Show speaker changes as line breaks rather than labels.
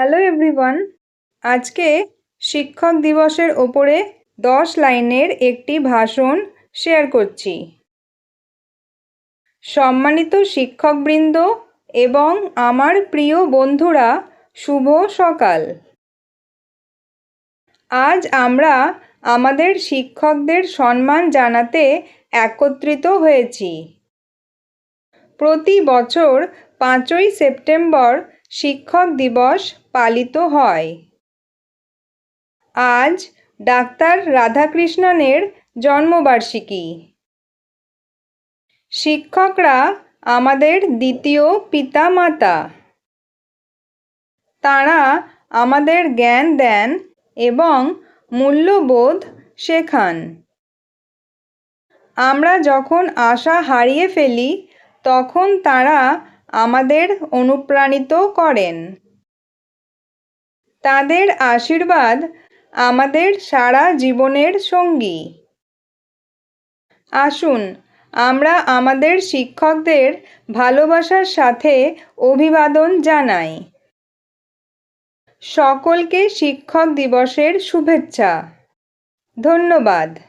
Hello everyone আজকে শিক্ষক দিবসের ওপরে দশ লাইনের একটি ভাষণ শেয়ার করছি। সম্মানিত শিক্ষকবৃন্দ এবং আমার প্রিয় বন্ধুরা, শুভ সকাল। আজ আমরা আমাদের শিক্ষকদের সম্মান জানাতে একত্রিত হয়েছি। প্রতি বছর পাঁচই সেপ্টেম্বর শিক্ষক দিবস পালিত হয়। আজ ডাক্তার রাধাকৃষ্ণনের জন্মবার্ষিকী। শিক্ষকরা আমাদের দ্বিতীয় পিতা মাতা তাঁরা আমাদের জ্ঞান দেন এবং মূল্যবোধ শেখান। আমরা যখন আশা হারিয়ে ফেলি, তখন তারা আমাদের অনুপ্রাণিত করেন। তাদের আশীর্বাদ আমাদের সারা জীবনের সঙ্গী। আসুন, আমরা আমাদের শিক্ষকদের ভালোবাসার সাথে অভিবাদন জানাই। সকলকে শিক্ষক দিবসের শুভেচ্ছা। ধন্যবাদ।